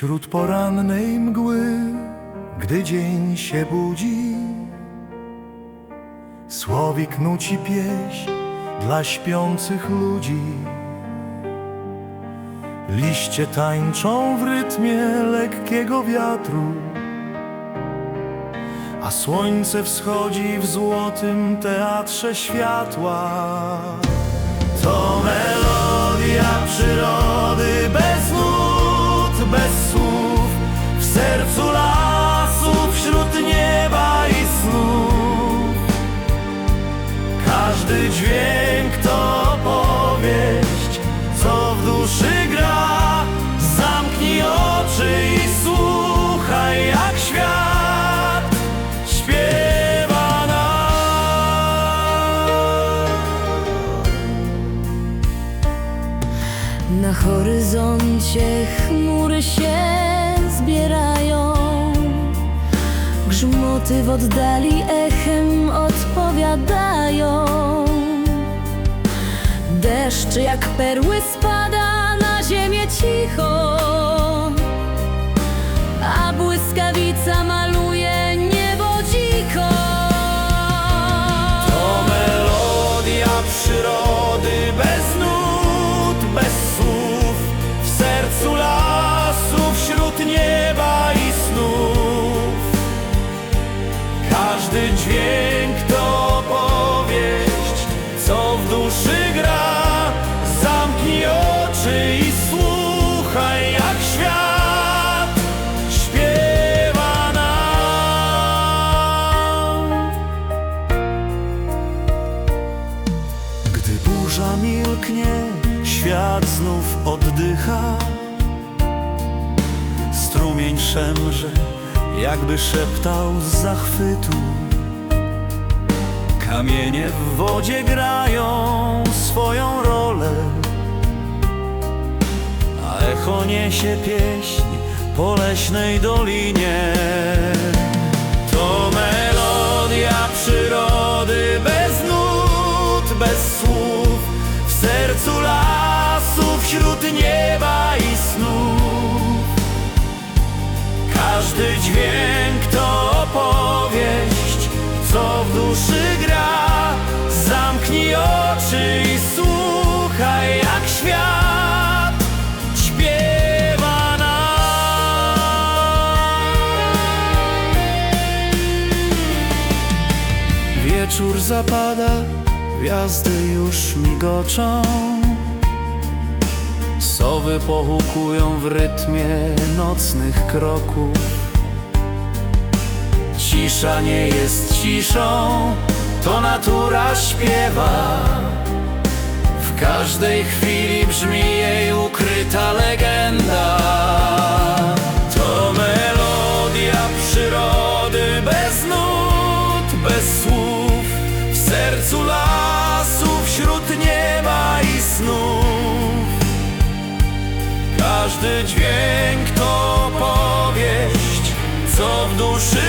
Wśród porannej mgły, gdy dzień się budzi, Słowik nuci pieśń dla śpiących ludzi. Liście tańczą w rytmie lekkiego wiatru, a słońce wschodzi w złotym teatrze światła. To Na horyzoncie chmury się zbierają. Grzmoty w oddali echem odpowiadają. Deszcz jak perły spada nieba i snów. Każdy dźwięk to opowieść, co w duszy gra. Zamknij oczy i słuchaj, jak świat śpiewa nam. Gdy burza milknie, świat znów oddycha. Szemrze, jakby szeptał z zachwytu. Kamienie w wodzie grają swoją rolę, a echo niesie pieśń po leśnej dolinie. Każdy dźwięk to opowieść, co w duszy gra. Zamknij oczy i słuchaj, jak świat śpiewa nam. Wieczór zapada, gwiazdy już migoczą. Sowy pohukują w rytmie nocnych kroków Cisza nie jest ciszą, to natura śpiewa. W każdej chwili brzmi jej ukryta legenda. To melodia przyrody bez nut, bez słów. W sercu lasu, wśród nieba i snów. Każdy dźwięk to opowieść, co w duszy